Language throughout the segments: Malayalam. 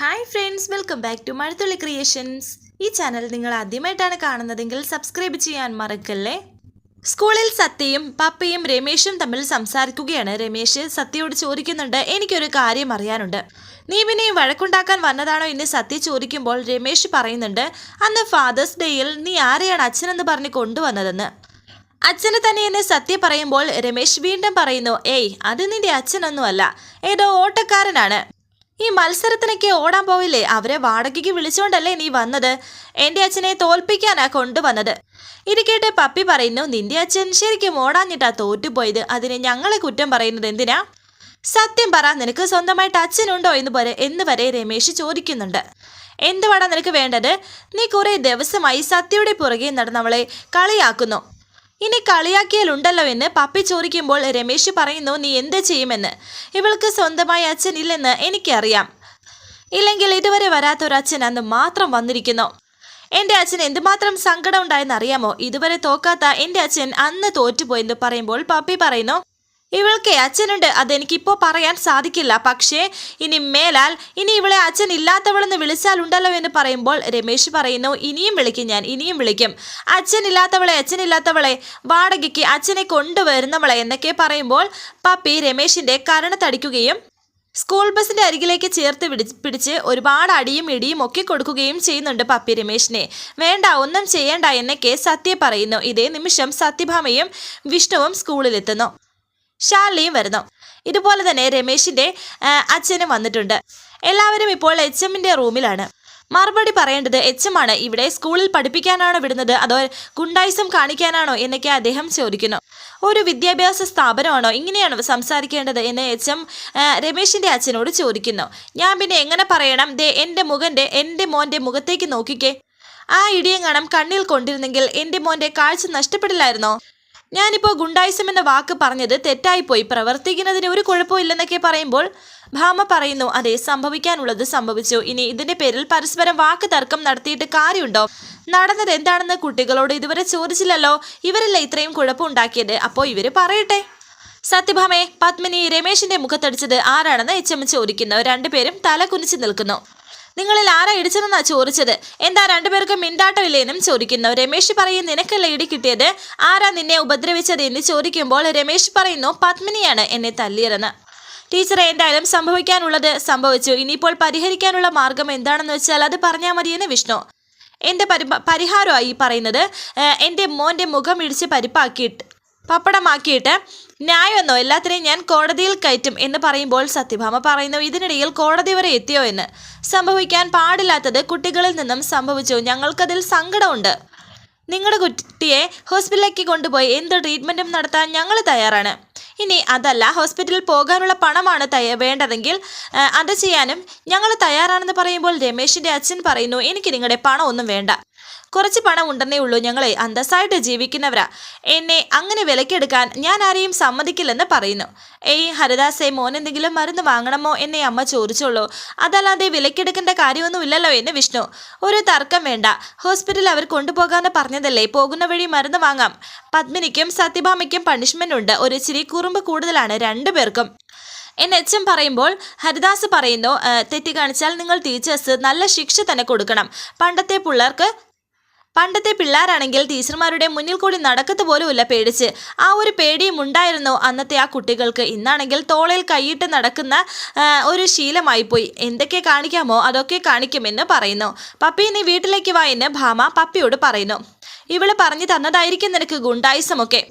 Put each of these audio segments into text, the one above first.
Hi friends welcome back to Mazhathulli creations ഈ ചാനൽ നിങ്ങൾ ആദ്യമായിട്ടാണ് കാണുന്നതെങ്കിൽ സബ്സ്ക്രൈബ് ചെയ്യാൻ മറക്കല്ലേ? സ്കൂളിൽ സത്യയും പപ്പയും രമേശും തമ്മിൽ സംസാരിക്കുകയാണ്. രമേശ് സത്യയോട് ചോദിക്കുന്നുണ്ട് എനിക്കൊരു കാര്യം അറിയാനുണ്ട്. നീ പിന്നെ വഴക്കുണ്ടാക്കാൻ വന്നതാണോ എന്ന് സത്യ ചോദിക്കുമ്പോൾ രമേശ് പറയുന്നുണ്ട് അന്ന് ഫാദേഴ്സ് ഡേയിൽ നീ ആരെയാണ് അച്ഛനെന്ന് പറഞ്ഞ് കൊണ്ടുവന്നതെന്ന്? അച്ഛനെ തന്നെ എന്നെ സത്യ പറയുമ്പോൾ രമേശ് വീണ്ടും പറയുന്നു ഏയ് അത് നിന്റെ അച്ഛനൊന്നുമല്ല. ഏതോ ഓട്ടക്കാരനാണ്. ഈ മത്സരത്തിനൊക്കെ ഓടാൻ പോവില്ലേ? അവരെ വാടകയ്ക്ക് വിളിച്ചുകൊണ്ടല്ലേ നീ വന്നത്? എന്റെ അച്ഛനെ തോൽപ്പിക്കാനാ കൊണ്ടുവന്നത്. ഇത് കേട്ട് പപ്പി പറയുന്നു നിന്റെ അച്ഛൻ ശരിക്കും ഓടാഞ്ഞിട്ടാ തോറ്റുപോയത്? അതിന് ഞങ്ങളെ കുറ്റം പറയുന്നത് എന്തിനാ? സത്യം പറ നിനക്ക് സ്വന്തമായിട്ട് അച്ഛനുണ്ടോ എന്ന് പോലെ എന്ന് വരെ രമേശ് ചോദിക്കുന്നുണ്ട്. എന്തുവാടാ നിനക്ക് വേണ്ടത്? നീ കുറേ ദിവസമായി സത്യയുടെ പുറകെ നടന്നവളെ കളിയാക്കുന്നു. ഇനി കളിയാക്കിയാലുണ്ടല്ലോ എന്ന് പപ്പി ചോദിക്കുമ്പോൾ രമേശ് പറയുന്നു നീ എന്ത് ചെയ്യുമെന്ന്? ഇവൾക്ക് സ്വന്തമായി അച്ഛനില്ലെന്ന് എനിക്കറിയാം. ഇല്ലെങ്കിൽ ഇതുവരെ വരാത്തൊരച്ഛൻ അന്ന് മാത്രം വന്നിരിക്കുന്നു. എന്റെ അച്ഛൻ എന്തുമാത്രം സങ്കടം ഉണ്ടായെന്ന് അറിയാമോ ഇതുവരെ തോക്കാത്ത എന്റെ അച്ഛൻ അന്ന് തോറ്റുപോയെന്ന് പറയുമ്പോൾ പപ്പി പറയുന്നു ഇവൾക്ക് അച്ഛനുണ്ട്. അതെനിക്കിപ്പോൾ പറയാൻ സാധിക്കില്ല. പക്ഷേ ഇനി മേലാൽ ഇനി ഇവളെ അച്ഛൻ ഇല്ലാത്തവളെന്ന് വിളിച്ചാലുണ്ടല്ലോ എന്ന് പറയുമ്പോൾ രമേശ് പറയുന്നു ഇനിയും വിളിക്കും ഞാൻ ഇനിയും വിളിക്കും. അച്ഛനില്ലാത്തവളെ അച്ഛനില്ലാത്തവളെ വാടകയ്ക്ക് അച്ഛനെ കൊണ്ടുവരുന്നവളെ എന്നൊക്കെ പറയുമ്പോൾ പപ്പി രമേശിന്റെ കരണത്തടിക്കുകയും സ്കൂൾ ബസിന്റെ അരികിലേക്ക് ചേർത്ത് പിടിച്ച് ഒരുപാട് അടിയും ഇടിയും ഒക്കെ കൊടുക്കുകയും ചെയ്യുന്നുണ്ട് പപ്പി രമേശിനെ. വേണ്ട ഒന്നും ചെയ്യേണ്ട എന്നൊക്കെ സത്യ പറയുന്നു. ഇതേ നിമിഷം സത്യഭാമയും വിഷ്ണുവും സ്കൂളിലെത്തുന്നു. ഷാലിയും വരുന്നു. ഇതുപോലെ തന്നെ രമേശിന്റെ അച്ഛനും വന്നിട്ടുണ്ട്. എല്ലാവരും ഇപ്പോൾ എച്ച് എമ്മിന്റെ റൂമിലാണ്. മറുപടി പറയേണ്ടത് എച്ച് എം ആണ്. ഇവിടെ സ്കൂളിൽ പഠിപ്പിക്കാനാണോ വിടുന്നത്? അതോ ഗുണ്ടായിസം കാണിക്കാനാണോ എന്നൊക്കെ അദ്ദേഹം ചോദിക്കുന്നു. ഒരു വിദ്യാഭ്യാസ സ്ഥാപനമാണോ? ഇങ്ങനെയാണോ സംസാരിക്കേണ്ടത് എന്ന് എച്ച് എം രമേശിന്റെ അച്ഛനോട് ചോദിക്കുന്നു. ഞാൻ പിന്നെ എങ്ങനെ പറയണം? ദേ എന്റെ മുഖന്റെ എന്റെ മോന്റെ മുഖത്തേക്ക് നോക്കിക്കേ. ആ ഇടിയങ്ങണം കണ്ണിൽ കൊണ്ടിരുന്നെങ്കിൽ എന്റെ മോന്റെ കാഴ്ച നഷ്ടപ്പെടില്ലായിരുന്നോ? ഞാനിപ്പോൾ ഗുണ്ടായിസം എന്ന വാക്ക് പറഞ്ഞത് തെറ്റായിപ്പോയി. പ്രവർത്തിക്കുന്നതിന് ഒരു കുഴപ്പമില്ലെന്നൊക്കെ പറയുമ്പോൾ ഭാമ പറയുന്നു അതെ സംഭവിക്കാനുള്ളത് സംഭവിച്ചു. ഇനി ഇതിന്റെ പേരിൽ പരസ്പരം വാക്ക് തർക്കം നടത്തിയിട്ട് കാര്യമുണ്ടോ? നടന്നത് എന്താണെന്ന് കുട്ടികളോട് ഇതുവരെ ചോദിച്ചില്ലല്ലോ. ഇവരല്ലേ ഇത്രയും കുഴപ്പമുണ്ടാക്കിയത് അപ്പോൾ ഇവർ പറയട്ടെ. സത്യഭാമയെ പത്മിനി രമേശിന്റെ മുഖത്തടിച്ചത് ആരാണെന്ന് എച്ച് എം ചോദിക്കുന്നു. രണ്ടുപേരും തല കുനിച്ചു നിൽക്കുന്നു. നിങ്ങളിൽ ആരാ ഇടിച്ചതെന്നാ ചോദിച്ചത്? എന്താ രണ്ടുപേർക്കും മിണ്ടാട്ടമില്ലേന്നും ചോദിക്കുന്നു. രമേശ് പറയും നിനക്കല്ല ഇടി കിട്ടിയത്? ആരാ നിന്നെ ഉപദ്രവിച്ചത്? എന്ന് ചോദിക്കുമ്പോൾ രമേശ് പറയുന്നു പത്മിനിയാണ് എന്നെ തല്ലിയതെന്ന്. ടീച്ചറെ എന്തായാലും സംഭവിക്കാനുള്ളത് സംഭവിച്ചു. ഇനിയിപ്പോൾ പരിഹരിക്കാനുള്ള മാർഗം എന്താണെന്ന് വെച്ചാൽ അത് പറഞ്ഞാൽ മതിയെന്ന് വിഷ്ണു. എന്റെ പരി പരിഹാരമായി പറയുന്നത് എന്റെ മോന്റെ മുഖം ഇടിച്ച് പരിപ്പാക്കിയിട്ട് പപ്പടമാക്കിയിട്ട് ന്യായമെന്നോ? എല്ലാത്തിനെയും ഞാൻ കോടതിയിൽ കയറ്റും എന്ന് പറയുമ്പോൾ സത്യഭാമ പറയുന്നു ഇതിനിടയിൽ കോടതി വരെ എത്തിയോ എന്ന്. സംഭവിക്കാൻ പാടില്ലാത്തത് കുട്ടികളിൽ നിന്നും സംഭവിച്ചു. ഞങ്ങൾക്കതിൽ സങ്കടമുണ്ട്. നിങ്ങളുടെ കുട്ടിയെ ഹോസ്പിറ്റലിലേക്ക് കൊണ്ടുപോയി എന്ത് ട്രീറ്റ്മെന്റും നടത്താൻ ഞങ്ങൾ തയ്യാറാണ്. ഇനി അതല്ല ഹോസ്പിറ്റലിൽ പോകാനുള്ള പണമാണ് തയ്യ വേണ്ടതെങ്കിൽ അത് ചെയ്യാനും ഞങ്ങൾ തയ്യാറാണെന്ന് പറയുമ്പോൾ രമേശിന്റെ അച്ഛൻ പറയുന്നു എനിക്ക് നിങ്ങളുടെ പണമൊന്നും വേണ്ട. കുറച്ച് പണം ഉണ്ടെന്നേ ഉള്ളൂ ഞങ്ങളെ അന്തസ്സായിട്ട് ജീവിക്കുന്നവരാ. എന്നെ അങ്ങനെ വിലക്കെടുക്കാൻ ഞാൻ ആരെയും സമ്മതിക്കില്ലെന്ന് പറയുന്നു. ഏയ് ഹരിദാസേ മോൻ എന്തെങ്കിലും മരുന്ന് വാങ്ങണമോ എന്നേ അമ്മ ചോദിച്ചോളൂ അതല്ലാതെ വിലക്കെടുക്കേണ്ട കാര്യമൊന്നുമില്ലല്ലോ എന്ന് വിഷ്ണു. ഒരു തർക്കം വേണ്ട. ഹോസ്പിറ്റലിൽ അവർ കൊണ്ടുപോകാമെന്ന് പറഞ്ഞതല്ലേ? പോകുന്ന വഴി മരുന്ന് വാങ്ങാം. പത്മിനിക്കും സത്യഭാമയ്ക്കും പണിഷ്മെന്റ് ഉണ്ട്. ഒരു ഇച്ചിരി കുറുമ്പ് കൂടുതലാണ് രണ്ടുപേർക്കും എന്ന് എം പറയുമ്പോൾ ഹരിദാസ് പറയുന്നു തെറ്റ് കാണിച്ചാൽ നിങ്ങൾ ടീച്ചേഴ്സ് നല്ല ശിക്ഷ തന്നെ കൊടുക്കണം. പണ്ടത്തെ പിള്ളേർക്ക് പണ്ടത്തെ പിള്ളേരാണെങ്കിൽ ടീച്ചർമാരുടെ മുന്നിൽ കൂടി നടക്കത്ത് പോലുമില്ല പേടിച്ച്. ആ ഒരു പേടിയും ഉണ്ടായിരുന്നു അന്നത്തെ ആ കുട്ടികൾക്ക്. ഇന്നാണെങ്കിൽ തോളയിൽ കൈയിട്ട് നടക്കുന്ന ഒരു ശീലമായിപ്പോയി. എന്തൊക്കെ കാണിക്കാമോ അതൊക്കെ കാണിക്കുമെന്ന് പറയുന്നു. പപ്പി നീ വീട്ടിലേക്ക് വാ എന്ന് ഭാമ പപ്പിയോട് പറയുന്നു. ഇവൾ പറഞ്ഞു തന്നതായിരിക്കും നിനക്ക് ഗുണ്ടായുസമൊക്കെ.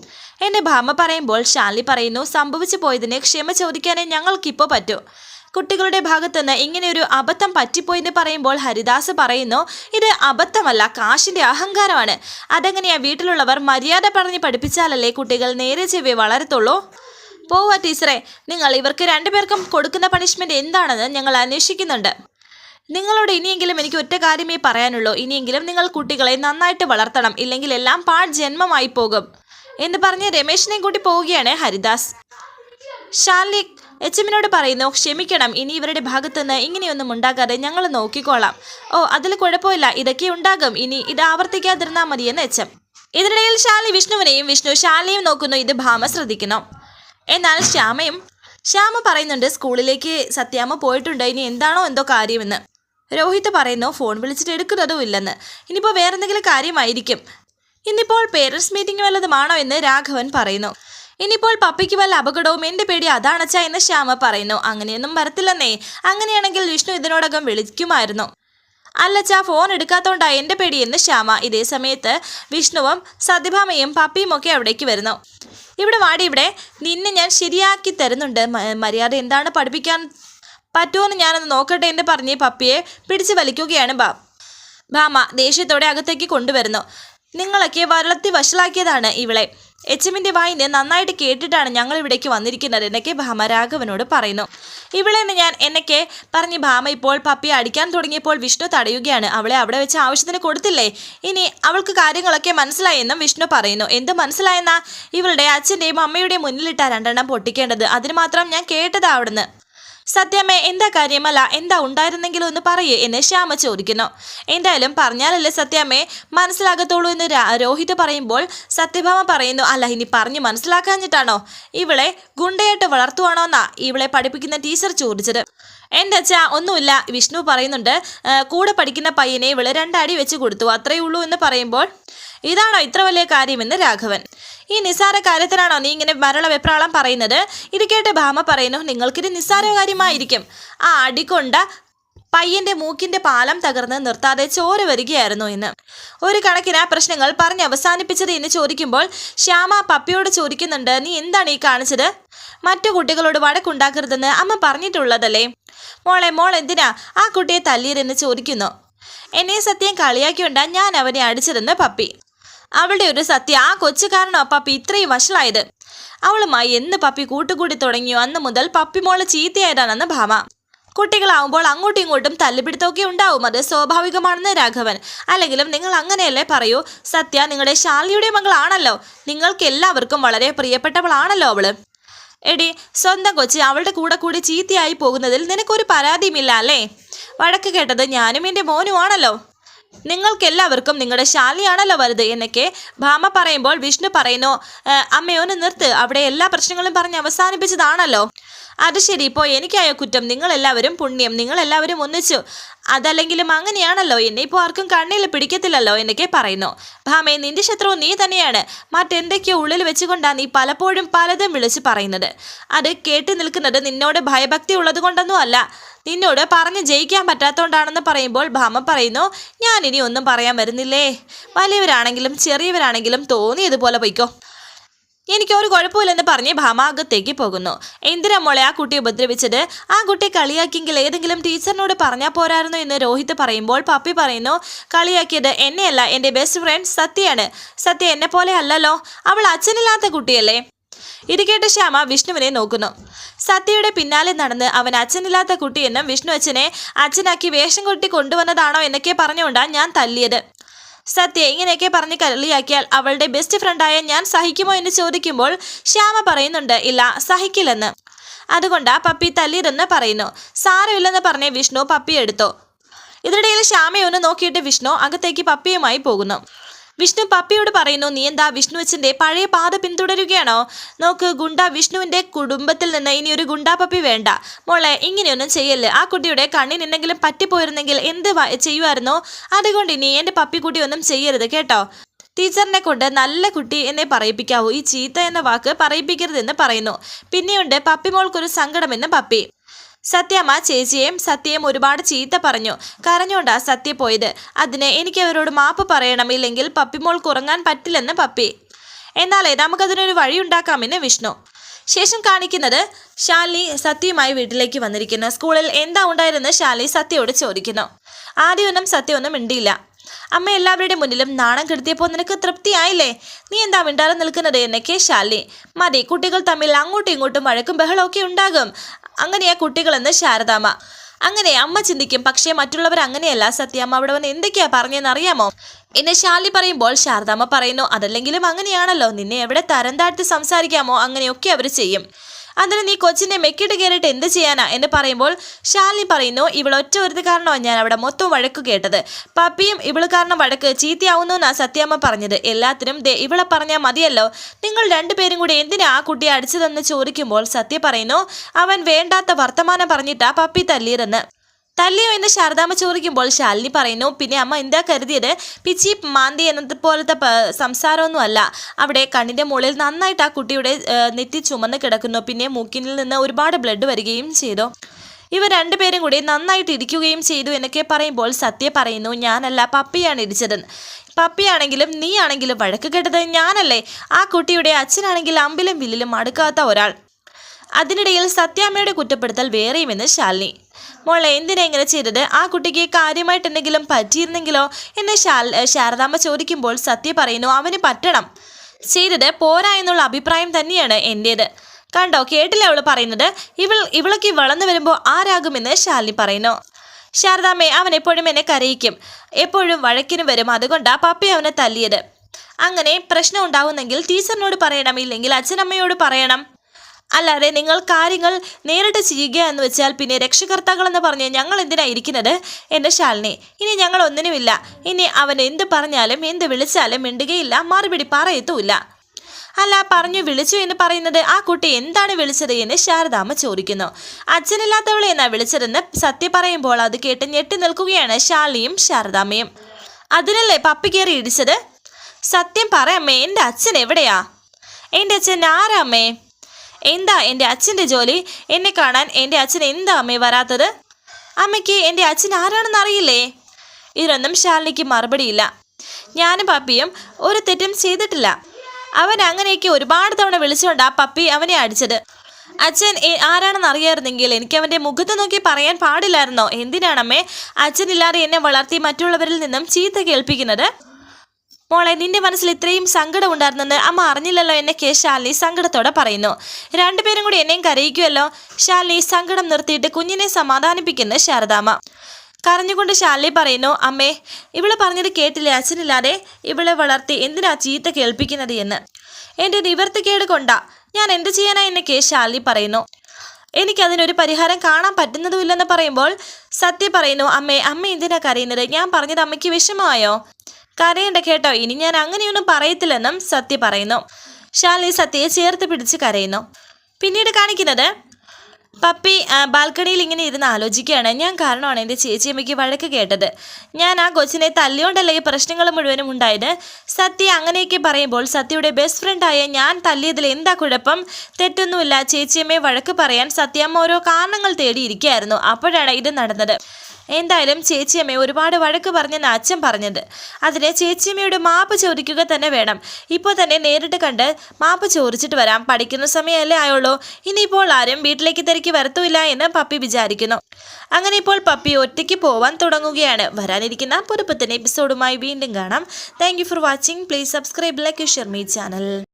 എന്നെ ഭാമ പറയുമ്പോൾ ഷാലി പറയുന്നു സംഭവിച്ചു പോയതിന് ക്ഷമ ചോദിക്കാനേ ഞങ്ങൾക്കിപ്പോൾ പറ്റൂ. കുട്ടികളുടെ ഭാഗത്തുനിന്ന് ഇങ്ങനെ ഒരു അബദ്ധം പറ്റിപ്പോയെന്ന് പറയുമ്പോൾ ഹരിദാസ് പറയുന്നു ഇത് അബദ്ധമല്ല കാശിന്റെ അഹങ്കാരമാണ്. അതെങ്ങനെയാ വീട്ടിലുള്ളവർ മര്യാദ പറഞ്ഞ് പഠിപ്പിച്ചാലല്ലേ കുട്ടികൾ നേരെ ചെവി വളരത്തുള്ളൂ? പോവാ ടീച്ചറെ നിങ്ങൾ ഇവർക്ക് രണ്ടുപേർക്കും കൊടുക്കുന്ന പണിഷ്മെന്റ് എന്താണെന്ന് ഞങ്ങൾ അന്വേഷിക്കുന്നുണ്ട്. നിങ്ങളോട് ഇനിയെങ്കിലും എനിക്ക് ഒറ്റ കാര്യമേ പറയാനുള്ളൂ. ഇനിയെങ്കിലും നിങ്ങൾ കുട്ടികളെ നന്നായിട്ട് വളർത്തണം ഇല്ലെങ്കിൽ എല്ലാം പാഴ് ജന്മമായി പോകും എന്ന് പറഞ്ഞ് രമേശിനെയും കൂട്ടി പോവുകയാണ് ഹരിദാസ്. ഷാലിനി എച്ച് എമ്മിനോട് പറയുന്നു ക്ഷമിക്കണം ഇനി ഇവരുടെ ഭാഗത്തുനിന്ന് ഇങ്ങനെയൊന്നും ഉണ്ടാകാതെ ഞങ്ങൾ നോക്കിക്കോളാം. ഓ അതിൽ കുഴപ്പമില്ല ഇതൊക്കെ ഉണ്ടാകും ഇനി ഇത് ആവർത്തിക്കാതിരുന്നാൽ മതിയെന്ന് എച്ച് എം. ഇതിനിടയിൽ ശാലി വിഷ്ണുവിനെയും വിഷ്ണു ശാലിയും നോക്കുന്നു ഇത് ഭാമ ശ്രദ്ധിക്കുന്നു. എന്നാൽ ശ്യാമയും ശ്യാമ പറയുന്നുണ്ട് സ്കൂളിലേക്ക് സത്യാമ പോയിട്ടുണ്ട് ഇനി എന്താണോ എന്തോ കാര്യമെന്ന്. രോഹിത് പറയുന്നു ഫോൺ വിളിച്ചിട്ട് എടുക്കുന്നതും ഇല്ലെന്ന് ഇനിയിപ്പോൾ വേറെന്തെങ്കിലും കാര്യമായിരിക്കും. ഇന്നിപ്പോൾ പേരൻസ് മീറ്റിംഗ് വല്ലതുമാണോ എന്ന് രാഘവൻ പറയുന്നു. ഇനിയിപ്പോൾ പപ്പയ്ക്ക് വല്ല അപകടവും എന്റെ പേടി അതാണച്ച എന്ന് ശ്യാമ പറയുന്നു. അങ്ങനെയൊന്നും വരത്തില്ലെന്നേ. അങ്ങനെയാണെങ്കിൽ വിഷ്ണു ഇതിനോടകം വിളിക്കുമായിരുന്നു. അല്ലച്ച ഫോൺ എടുക്കാത്തോണ്ടാ എന്റെ പേടി എന്ന് ശ്യാമ. ഇതേ സമയത്ത് വിഷ്ണുവും സതിഭാമയും പപ്പിയും ഒക്കെ അവിടേക്ക് വരുന്നു. ഇവിടെ വാടി ഇവിടെ. നിന്നെ ഞാൻ ശരിയാക്കി തരുന്നുണ്ട്. മര്യാദ എന്താണ് പഠിപ്പിക്കാൻ പറ്റുമെന്ന് ഞാനൊന്ന് നോക്കട്ടെ എന്ന് പറഞ്ഞ് പപ്പിയെ പിടിച്ചു വലിക്കുകയാണ് ബാ ഭാമ. ദേഷ്യത്തോടെ അകത്തേക്ക് കൊണ്ടുവരുന്നു. നിങ്ങളൊക്കെ വരളത്തി വഷളാക്കിയതാണ് ഇവളെ. എച്ച് എമ്മിന്റെ വായിന് നന്നായിട്ട് കേട്ടിട്ടാണ് ഞങ്ങൾ ഇവിടേക്ക് വന്നിരിക്കുന്നത് എന്നൊക്കെ ഭാമ രാഘവനോട് പറയുന്നു. ഇവളെന്ന് ഞാൻ എന്നൊക്കെ പറഞ്ഞ് ഭാമ ഇപ്പോൾ പപ്പിയെ അടിക്കാൻ തുടങ്ങിയപ്പോൾ വിഷ്ണു തടയുകയാണ്. അവളെ അവിടെ വെച്ച് ആവശ്യത്തിന് കൊടുത്തില്ലേ? ഇനി അവൾക്ക് കാര്യങ്ങളൊക്കെ മനസ്സിലായെന്നും വിഷ്ണു പറയുന്നു. എന്ത് മനസ്സിലായെന്നാ? ഇവളുടെ അച്ഛന്റെയും അമ്മയുടെയും മുന്നിലിട്ട രണ്ടെണ്ണം പൊട്ടിക്കേണ്ടത്. അതിന് മാത്രം ഞാൻ കേട്ടതാ അവിടുന്ന്. സത്യമേ എന്താ കാര്യമല്ല? എന്താ ഉണ്ടായിരുന്നെങ്കിലും ഒന്ന് പറയൂ എന്ന് ശ്യാമ ചോദിക്കുന്നു. എന്തായാലും പറഞ്ഞാലല്ലേ സത്യമേ മനസ്സിലാകത്തുള്ളൂ എന്ന് രോഹിത് പറയുമ്പോൾ സത്യഭാമ പറയുന്നു അല്ല ഇനി പറഞ്ഞ് മനസ്സിലാക്കാഞ്ഞിട്ടാണോ? ഇവളെ ഗുണ്ടയായിട്ട് വളർത്തുവാണോ എന്നാ ഇവളെ പഠിപ്പിക്കുന്ന ടീച്ചർ ചോദിച്ചത്. എന്റെ ഒന്നുമില്ല. വിഷ്ണു പറയുന്നുണ്ട് കൂടെ പഠിക്കുന്ന പയ്യനെ ഇവൾ രണ്ടടി വെച്ച് കൊടുത്തു അത്രയേ ഉള്ളൂ എന്ന് പറയുമ്പോൾ ഇതാണോ ഇത്ര വലിയ കാര്യമെന്ന് രാഘവൻ. ഈ നിസ്സാര കാര്യത്തിനാണോ നീ ഇങ്ങനെ മരള വെപ്രാളം പറയുന്നത്? ഇത് കേട്ട് ഭാമ പറയുന്നു നിങ്ങൾക്കിത് നിസ്സാര കാര്യമായിരിക്കും ആ അടികൊണ്ട പയ്യന്റെ മൂക്കിന്റെ പാലം തകർന്ന് നിർത്താതെ ചോര വരികയായിരുന്നു എന്ന് ഒരു കണക്കിന് പ്രശ്നങ്ങൾ പറഞ്ഞ് അവസാനിപ്പിച്ചത് എന്ന് ചോദിക്കുമ്പോൾ ശ്യാമ പപ്പിയോട് ചോദിക്കുന്നുണ്ട് നീ എന്താണ് ഈ കാണിച്ചത്? മറ്റു കുട്ടികളോട് വഴക്കുണ്ടാക്കരുതെന്ന് അമ്മ പറഞ്ഞിട്ടുള്ളതല്ലേ? മോളെ മോൾ എന്തിനാ ആ കുട്ടിയെ തല്ലിയതെന്ന് ചോദിക്കുന്നു. എന്നെ സത്യം കളിയാക്കിയുണ്ടാ ഞാൻ അവനെ അടിച്ചതെന്ന് പപ്പി. അവളുടെ ഒരു സത്യം. ആ കൊച്ചുകാരനോ പപ്പി ഇത്രയും വഷളായത്? അവളുമായി എന്ന് പപ്പി കൂട്ടുകൂടി തുടങ്ങിയോ അന്ന് മുതൽ പപ്പി മോൾ ചീത്തയായതാണെന്ന് ഭാമ. കുട്ടികളാവുമ്പോൾ അങ്ങോട്ടും ഇങ്ങോട്ടും തല്ലുപിടുത്തമൊക്കെ ഉണ്ടാവും. അത് സ്വാഭാവികമാണെന്ന് രാഘവൻ. അല്ലെങ്കിലും നിങ്ങൾ അങ്ങനെയല്ലേ പറയൂ? സത്യ നിങ്ങളുടെ ശാലിയുടെ മകളാണല്ലോ. നിങ്ങൾക്ക് എല്ലാവർക്കും വളരെ പ്രിയപ്പെട്ടവളാണല്ലോ അവൾ. എടി സ്വന്തം കൊച്ചി അവളുടെ കൂടെ കൂടി ചീത്തയായി പോകുന്നതിൽ നിനക്കൊരു പരാതിയുമില്ല അല്ലേ? വഴക്ക് കേട്ടത് ഞാനും എന്റെ മോനുമാണല്ലോ. നിങ്ങൾക്കെല്ലാവർക്കും നിങ്ങളുടെ ശാലിയാണല്ലോ വലുത് എന്നൊക്കെ ഭാമ പറയുമ്പോൾ വിഷ്ണു പറയുന്നു അമ്മയോന് നിർത്ത്. അവിടെ എല്ലാ പ്രശ്നങ്ങളും പറഞ്ഞ് അവസാനിപ്പിച്ചതാണല്ലോ. അത് ശരി. ഇപ്പോൾ എനിക്കായ കുറ്റം. നിങ്ങളെല്ലാവരും പുണ്യം. നിങ്ങളെല്ലാവരും ഒന്നിച്ചു. അതല്ലെങ്കിലും അങ്ങനെയാണല്ലോ. എന്നെ ഇപ്പോൾ ആർക്കും കണ്ണിൽ പിടിക്കത്തില്ലല്ലോ എന്നൊക്കെ പറയുന്നു. ഭാമേ നിന്റെ ശത്രു നീ തന്നെയാണ്. മറ്റെന്തൊക്കെയോ ഉള്ളിൽ വെച്ചുകൊണ്ടാണ് നീ പലപ്പോഴും പലതും വിളിച്ച് പറയുന്നത്. അത് കേട്ട് നിൽക്കുന്നത് നിന്നോട് ഭയഭക്തി ഉള്ളത് കൊണ്ടൊന്നും അല്ല നിന്നോട് പറഞ്ഞ് ജയിക്കാൻ പറ്റാത്തതുകൊണ്ടാണെന്ന് പറയുമ്പോൾ ഭാമ പറയുന്നു ഞാൻ ഇനി ഒന്നും പറയാൻ വരുന്നില്ലേ? വലിയവരാണെങ്കിലും ചെറിയവരാണെങ്കിലും തോന്നിയതുപോലെ പൊയ്ക്കോ. എനിക്ക് ഒരു കുഴപ്പമില്ലെന്ന് പറഞ്ഞ് ഭാമ അകത്തേക്ക് പോകുന്നു. എന്തിനാ മോളെ ആ കുട്ടി ഉപദ്രവിച്ചത്? ആ കുട്ടി കളിയാക്കിയെങ്കിൽ ഏതെങ്കിലും ടീച്ചറിനോട് പറഞ്ഞാൽ പോരായിരുന്നു എന്ന് രോഹിത് പറയുമ്പോൾ പപ്പി പറയുന്നു കളിയാക്കിയത് എന്നെയല്ല എന്റെ ബെസ്റ്റ് ഫ്രണ്ട് സത്യയാണ്. സത്യ എന്നെ പോലെ അല്ലല്ലോ. അവൾ അച്ഛനില്ലാത്ത കുട്ടിയല്ലേ. ഇത് ശ്യാമ വിഷ്ണുവിനെ നോക്കുന്നു. സത്യയുടെ പിന്നാലെ നടന്ന് അവൻ അച്ഛനില്ലാത്ത കുട്ടിയെന്നും വിഷ്ണു അച്ഛനെ അച്ഛനാക്കി വേഷം കൊട്ടി കൊണ്ടുവന്നതാണോ എന്നൊക്കെ പറഞ്ഞുകൊണ്ടാണ് ഞാൻ തല്ലിയത്. സത്യ ഇങ്ങനെയൊക്കെ പറഞ്ഞ് കരളിയാക്കിയാൽ അവളുടെ ബെസ്റ്റ് ഫ്രണ്ടായ ഞാൻ സഹിക്കുമോ എന്ന് ചോദിക്കുമ്പോൾ ശ്യാമ പറയുന്നുണ്ട് ഇല്ല സഹിക്കില്ലെന്ന്. അതുകൊണ്ടാ പപ്പി തല്ലിയതെന്ന് പറയുന്നു. സാരമില്ലെന്ന് പറഞ്ഞ് വിഷ്ണു പപ്പി എടുത്തു. ഇതിനിടയിൽ ശ്യാമയൊന്ന് നോക്കിയിട്ട് വിഷ്ണു അകത്തേക്ക് പപ്പിയുമായി പോകുന്നു. വിഷ്ണു പപ്പിയോട് പറയുന്നു നീ എന്താ വിഷ്ണു അച്ഛന്റെ പഴയ പാത പിന്തുടരുകയാണോ? നോക്ക് ഗുണ്ട വിഷ്ണുവിന്റെ കുടുംബത്തിൽ നിന്ന് ഇനി ഒരു ഗുണ്ടാ പപ്പി വേണ്ട. മോളെ ഇങ്ങനെയൊന്നും ചെയ്യല്ലേ. ആ കുട്ടിയുടെ കണ്ണിന് എന്തെങ്കിലും പറ്റിപ്പോയിരുന്നെങ്കിൽ എന്ത് ചെയ്യുമായിരുന്നോ? അതുകൊണ്ട് ഇനി എന്റെ പപ്പിക്കുട്ടി ഒന്നും ചെയ്യരുത് കേട്ടോ? ടീച്ചറിനെ കൊണ്ട് നല്ല കുട്ടി എന്നെ പറയിപ്പിക്കാവൂ. ഈ ചീത്ത എന്ന വാക്ക് പറയിപ്പിക്കരുതെന്ന് പറയുന്നു. പിന്നെയുണ്ട് പപ്പി മോൾക്കൊരു സങ്കടമെന്ന് പപ്പി. സത്യമ്മ ചേച്ചിയെയും സത്യയും ഒരുപാട് ചീത്ത പറഞ്ഞു. കരഞ്ഞോണ്ടാ സത്യ പോയത്. അതിന് എനിക്ക് അവരോട് മാപ്പ് പറയണം ഇല്ലെങ്കിൽ പപ്പിമോൾക്ക് കുറങ്ങാൻ പറ്റില്ലെന്ന് പപ്പി. എന്നാലേ നമുക്കതിനൊരു വഴിയുണ്ടാക്കാമെന്ന് വിഷ്ണു. ശേഷം കാണിക്കുന്നത് ഷാലി സത്യയുമായി വീട്ടിലേക്ക് വന്നിരിക്കുന്നു. സ്കൂളിൽ എന്താ ഉണ്ടായിരുന്നു ഷാലി സത്യയോട് ചോദിക്കുന്നു. ആദ്യമൊന്നും സത്യമൊന്നും മിണ്ടിയില്ല. അമ്മ എല്ലാവരുടെയും മുന്നിലും നാണം കെടുത്തിയപ്പോൾ നിനക്ക് തൃപ്തിയായില്ലേ? നീ എന്താ മിണ്ടാതെ നിൽക്കുന്നത് എന്നൊക്കെ ശാലിനി. മതി കുട്ടികൾ തമ്മിൽ അങ്ങോട്ടും ഇങ്ങോട്ടും വഴക്കും ബഹളമൊക്കെ ഉണ്ടാകും. അങ്ങനെയാ കുട്ടികളെന്ന് ശാരദാമ്മ. അങ്ങനെ അമ്മ ചിന്തിക്കും പക്ഷേ മറ്റുള്ളവർ അങ്ങനെയല്ല. സത്യാമ്മ അവിടെ വന്ന് എന്തൊക്കെയാ പറഞ്ഞതെന്ന് അറിയാമോ? എന്നെ ശാലി പറയുമ്പോൾ ശാരദാമ്മ പറയുന്നു അതല്ലെങ്കിലും അങ്ങനെയാണല്ലോ. നിന്നെ എവിടെ തരം താഴ്ത്തി സംസാരിക്കാമോ? അങ്ങനെയൊക്കെ അവർ ചെയ്യും. അതിന് നീ കൊച്ചിന്റെ മെക്കിട്ട് കയറിയിട്ട് എന്ത് ചെയ്യാനാ എന്ന് പറയുമ്പോൾ ശാലിനി പറയുന്നു ഇവൾ ഒറ്റ ഒരുത്തി കാരണോ ഞാൻ അവിടെ മൊത്തം വഴക്ക് കേട്ടത്. പപ്പിയും ഇവൾ കാരണം വഴക്ക് ചീത്തയാവുന്നു എന്നാ സത്യാമ്മ പറഞ്ഞത്. എല്ലാത്തിനും ദേ ഇവളെ പറഞ്ഞാൽ മതിയല്ലോ. നിങ്ങൾ രണ്ടുപേരും കൂടി എന്തിനാ ആ കുട്ടിയെ അടിച്ചതെന്ന് ചോദിക്കുമ്പോൾ സത്യ പറയുന്നു അവൻ വേണ്ടാത്ത വർത്തമാനം പറഞ്ഞിട്ടാ പപ്പി തല്ലിയതെന്ന്. തല്ലിയോ എന്ന് ശാരദാമ്മ ചോദിക്കുമ്പോൾ ശാലിനി പറയുന്നു പിന്നെ അമ്മ എന്താ കരുതിയത്? പിച്ചി മാന്തി എന്നത് പോലത്തെ സംസാരമൊന്നും അല്ല. അവിടെ കണ്ണിന്റെ മുകളിൽ നന്നായിട്ട് ആ കുട്ടിയുടെ നെറ്റി ചുമന്ന് കിടക്കുന്നു. പിന്നെ മൂക്കിനിൽ നിന്ന് ഒരുപാട് ബ്ലഡ് വരികയും ചെയ്തു. ഇവർ രണ്ടുപേരും കൂടി നന്നായിട്ട് ഇരിക്കുകയും ചെയ്തു എന്നൊക്കെ പറയുമ്പോൾ സത്യ പറയുന്നു ഞാനല്ല പപ്പിയാണ് ഇരിച്ചത്. പപ്പിയാണെങ്കിലും നീ ആണെങ്കിലും വഴക്ക് കേട്ടത് ഞാനല്ലേ. ആ കുട്ടിയുടെ അച്ഛനാണെങ്കിൽ അമ്പിലും വില്ലിലും അടുക്കാത്ത ഒരാൾ. അതിനിടയിൽ സത്യാമ്മയുടെ കുറ്റപ്പെടുത്തൽ വേറെയുമെന്ന് ശാലിനി. മോളെ എന്തിനാ ഇങ്ങനെ ചെയ്തത്? ആ കുട്ടിക്ക് കാര്യമായിട്ട് എന്തെങ്കിലും പറ്റിയിരുന്നെങ്കിലോ? എന്ന് ശാരദാമ്മ ചോദിക്കുമ്പോൾ സത്യ പറയുന്നു അവന് പറ്റണം. ചെയ്തത് പോരാ എന്നുള്ള അഭിപ്രായം തന്നെയാണ് എന്റേത് കണ്ടോ കേട്ടില്ല അവൾ പറയുന്നത്? ഇവൾ ഇവളൊക്കെ വളർന്നു വരുമ്പോൾ ആരാകുമെന്ന് ശാലിനി പറയുന്നു. ശാരദാമ്മേ അവൻ എപ്പോഴും എന്നെ കരയിക്കും. എപ്പോഴും വഴക്കിനും വരും. അതുകൊണ്ടാ പപ്പി അവനെ തല്ലിയത്. അങ്ങനെ പ്രശ്നം ഉണ്ടാവുന്നെങ്കിൽ ടീച്ചറിനോട് പറയണം ഇല്ലെങ്കിൽ അച്ഛനമ്മയോട് പറയണം. അല്ലാതെ നിങ്ങൾ കാര്യങ്ങൾ നേരിട്ട് ചെയ്യുക എന്ന് വെച്ചാൽ പിന്നെ രക്ഷകർത്താക്കൾ എന്ന് പറഞ്ഞ് ഞങ്ങൾ എന്തിനായിരിക്കുന്നത് എന്റെ ശാലിനി ഇനി ഞങ്ങൾ ഒന്നിനുമില്ല. ഇനി അവൻ എന്ത് പറഞ്ഞാലും എന്ത് വിളിച്ചാലും മിണ്ടുകയില്ല മറുപടി പറയത്തുമില്ല. അല്ല പറഞ്ഞു വിളിച്ചു എന്ന് പറയുന്നത് ആ കുട്ടി എന്താണ് വിളിച്ചത് എന്ന് ശാരദാമ്മ ചോദിക്കുന്നു. അച്ഛനില്ലാത്തവളെ എന്നാ വിളിച്ചതെന്ന് സത്യം പറയുമ്പോൾ അത് കേട്ട് ഞെട്ടി നിൽക്കുകയാണ് ശാലിയും ശാരദാമ്മയും. അതിനല്ലേ പപ്പി കയറി ഇടിച്ചത്? സത്യം പറയമ്മേ എന്റെ അച്ഛൻ എവിടെയാ? എന്റെ അച്ഛൻ ആരാ അമ്മേ? എന്താ എന്റെ അച്ഛന്റെ ജോലി? എന്നെ കാണാൻ എന്റെ അച്ഛൻ എന്താ അമ്മേ വരാത്തത്? അമ്മയ്ക്ക് എന്റെ അച്ഛൻ ആരാണെന്ന് അറിയില്ലേ? ഇതിനൊന്നും ശാലിനിക്ക് മറുപടിയില്ല. ഞാനും പപ്പിയും ഒരു തെറ്റും ചെയ്തിട്ടില്ല. അവൻ അങ്ങനെയൊക്കെ ഒരുപാട് തവണ വിളിച്ചുകൊണ്ട് ആ പപ്പി അവനെ അടിച്ചത്. അച്ഛൻ ആരാണെന്ന് അറിയായിരുന്നെങ്കിൽ എനിക്ക് അവന്റെ മുഖത്ത് നോക്കി പറയാൻ പാടില്ലായിരുന്നോ? എന്തിനാണമ്മേ അച്ഛനില്ലാതെ എന്നെ വളർത്തി മറ്റുള്ളവരിൽ നിന്നും ചീത്ത കേൾപ്പിക്കുന്നത്? മോളെ നിന്റെ മനസ്സിൽ ഇത്രയും സങ്കടം ഉണ്ടായിരുന്നെന്ന് അമ്മ അറിഞ്ഞില്ലല്ലോ എന്നെ കെ ശാലിനി സങ്കടത്തോടെ പറയുന്നു. രണ്ടുപേരും കൂടി എന്നെയും കരയിക്കുമല്ലോ ശാലിനി സങ്കടം നിർത്തിയിട്ട് കുഞ്ഞിനെ സമാധാനിപ്പിക്കുന്നു ശാരദാമ്മ. കരഞ്ഞുകൊണ്ട് ശാലിനി പറയുന്നു അമ്മേ ഇവൾ പറഞ്ഞത് കേട്ടില്ലേ? അച്ഛനില്ലാതെ ഇവളെ വളർത്തി എന്തിനാ ചീത്ത കേൾപ്പിക്കുന്നത് എന്ന്? എന്റെ നിവർത്തിക്കേട് കൊണ്ടാ. ഞാൻ എന്ത് ചെയ്യാനാ എന്നെ കെ ശാലിനി പറയുന്നു? എനിക്കതിനൊരു പരിഹാരം കാണാൻ പറ്റുന്നതുമില്ലെന്ന് പറയുമ്പോൾ സത്യ പറയുന്നു അമ്മേ അമ്മ എന്തിനാ കരയുന്നത്? ഞാൻ പറഞ്ഞത് അമ്മയ്ക്ക് വിഷമമായോ? കരയണ്ട കേട്ടോ. ഇനി ഞാൻ അങ്ങനെയൊന്നും പറയത്തില്ലെന്നും സത്യ പറയുന്നു. ഷാലി സത്യയെ ചേർത്ത് പിടിച്ച് കരയുന്നു. പിന്നീട് കാണിക്കുന്നത് പപ്പി ബാൽക്കണിയിൽ ഇങ്ങനെ ഇരുന്ന് ആലോചിക്കുകയാണ്. ഞാൻ കാരണമാണ് എന്റെ ചേച്ചിയമ്മയ്ക്ക് വഴക്ക് കേട്ടത്. ഞാൻ ആ കൊച്ചിനെ തല്ലിയോണ്ടല്ലേ ഈ പ്രശ്നങ്ങൾ മുഴുവനും ഉണ്ടായത്? സത്യ അങ്ങനെയൊക്കെ പറയുമ്പോൾ സത്യയുടെ ബെസ്റ്റ് ഫ്രണ്ടായ ഞാൻ തല്ലിയതിൽ എന്താ കുഴപ്പം? തെറ്റൊന്നുമില്ല. ചേച്ചിയമ്മയെ വഴക്ക് പറയാൻ സത്യമ്മ ഓരോ കാരണങ്ങൾ തേടിയിരിക്കുകയായിരുന്നു. അപ്പോഴാണ് ഇത് നടന്നത്. എന്തായാലും ചേച്ചിയമ്മയെ ഒരുപാട് വഴക്ക് പറഞ്ഞെന്ന് അച്ഛൻ പറഞ്ഞത്. അതിന് ചേച്ചിയമ്മയോട് മാപ്പ് ചോദിക്കുക തന്നെ വേണം. ഇപ്പോൾ തന്നെ നേരിട്ട് കണ്ട് മാപ്പ് ചോദിച്ചിട്ട് വരാം. പഠിക്കുന്ന സമയമല്ലേ ആയുള്ളൂ. ഇനിയിപ്പോൾ ആരും വീട്ടിലേക്ക് തിരക്കി വരത്തുമില്ല എന്ന് പപ്പി വിചാരിക്കുന്നു. അങ്ങനെ ഇപ്പോൾ പപ്പി ഒറ്റയ്ക്ക് പോവാൻ തുടങ്ങുകയാണ്. വരാനിരിക്കുന്ന പുതുപ്പത്തിന്റെ എപ്പിസോഡുമായി വീണ്ടും കാണാം. Thank for watching please subscribe like share my channel